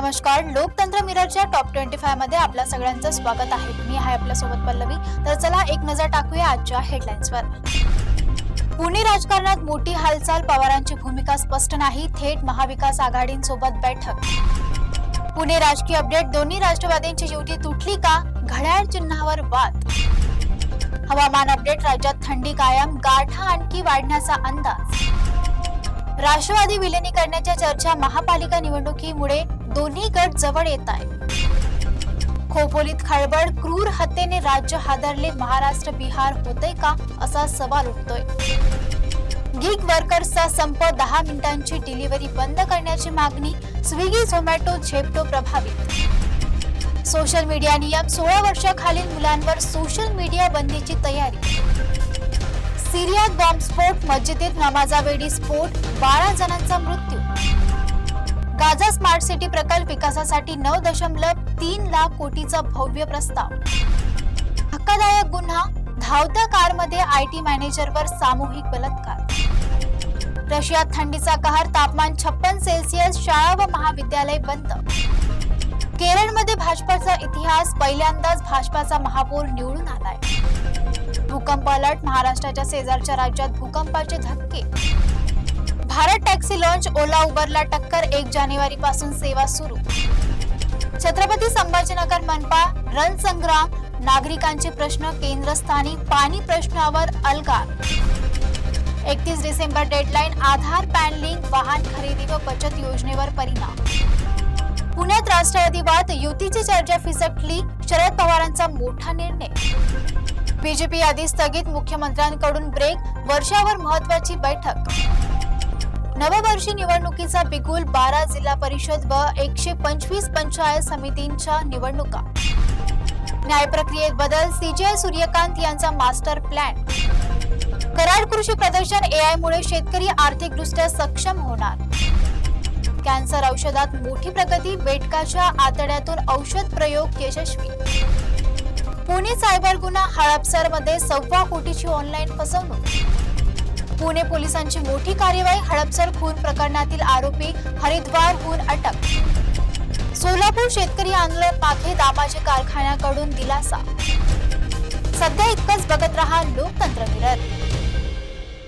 नमस्कार लोकतंत्र मिररच्या top twenty फायमध्ये आपल्या सगळ्यांचं स्वागत आहे. मी आहे आपल्यासोबत पल्लवी. तर चला एक नजर टाकूया आजच्या हेडलाईन्सवर पुणे राजकारणात मोठी हालचाल पवारांची भूमिका स्पष्ट नाही थेट महाविकास आघाडींसोबत बैठक. पुणे राजकीय अपडेट दोन्ही राष्ट्रवादींची युती तुटली का? घड्याळ चिन्हावर वाद. हवामान अपडेट राज्यात थंडी कायम गाठा आणखी वाढण्याचा अंदाज. राष्ट्रवादी विलिनीकरणाच्या चर्चा महापालिका निवडणुकीमुळे दोन्ही गट जवळ येत आहे खोपोलीत खळबळ क्रूर हत्येने राज्य हादरले महाराष्ट्र बिहार होतय का असा सवाल उठतोय. गिग वर्कर्सचा संप दहा मिनिटांची डिलिव्हरी बंद करण्याची मागणी स्विगी झोमॅटो झेप्टो प्रभावित. सोशल मीडिया नियम सोळा वर्षाखालील मुलांवर सोशल मीडिया बंदीची तयारी. सिरियात बॉम्बस्फोट मस्जिदीत नमाजावेळी स्फोट बारा जणांचा मृत्यू. गाझा स्मार्ट सिटी प्रकल्प विकासासाठी नऊ दशमलव तीन लाख कोटीचा भव्य प्रस्ताव. धक्कादायक गुन्हा धावत्या कारमध्ये आय टी मॅनेजरवर सामूहिक बलात्कार. रशियात थंडीचा कहर तापमान छप्पन सेल्सिअस शाळा व महाविद्यालय बंद. केरळमध्ये भाजपाचा इतिहास पहिल्यांदाच भाजपाचा महापौर निवडून आलाय. भूकंप अलर्ट महाराष्ट्राच्या शेजारच्या राज्यात भूकंपाचे धक्के. भारत टॅक्सी लॉन्च ओला उबरला टक्कर एक जानेवारी पासून सेवा सुरू. छत्रपती संभाजीनगर मनपा रणसंग्राम नागरिकांचे प्रश्न केंद्रस्थानी पाणी प्रश्नावर अलगार. एकतीस December deadline Aadhaar PAN link वाहन खरेदी व बचत योजनेवर परिणाम. पुण्यात राष्ट्रवादीवाद युतीची चर्चा फिसकली शरद पवारांचा मोठा निर्णय. बीजेपी यादी स्थगित मुख्यमंत्र्यांकडून ब्रेक वर्षावर महत्वाची बैठक. नववर्षी निवडणुकीचा बिगुल बारा जिल्हा परिषद व एकशे पंचवीस पंचायत समितींच्या निवडणुका. न्याय प्रक्रियेत बदल सीजीआय सूर्यकांत यांचा मास्टर प्लॅन कराड कृषी प्रदर्शन एआयमुळे शेतकरी आर्थिकदृष्ट्या सक्षम होणार. कॅन्सर औषधात मोठी प्रगती बेटकाच्या आतड्यातून औषध प्रयोग यशस्वी. पुणे सायबर गुन्हा हडपसरमध्ये सव्वा कोटीची ऑनलाईन फसवणूक. पुणे पोलिसांची मोठी कार्यवाही हडपसर खून प्रकरणातील आरोपी हरिद्वार हरिद्वारहून अटक. सोलापूर शेतकरी आंदोलन मागे दामाजी कारखान्याकडून दिलासा. सध्या इतकंच बघत रहा लोकतंत्र मिरर.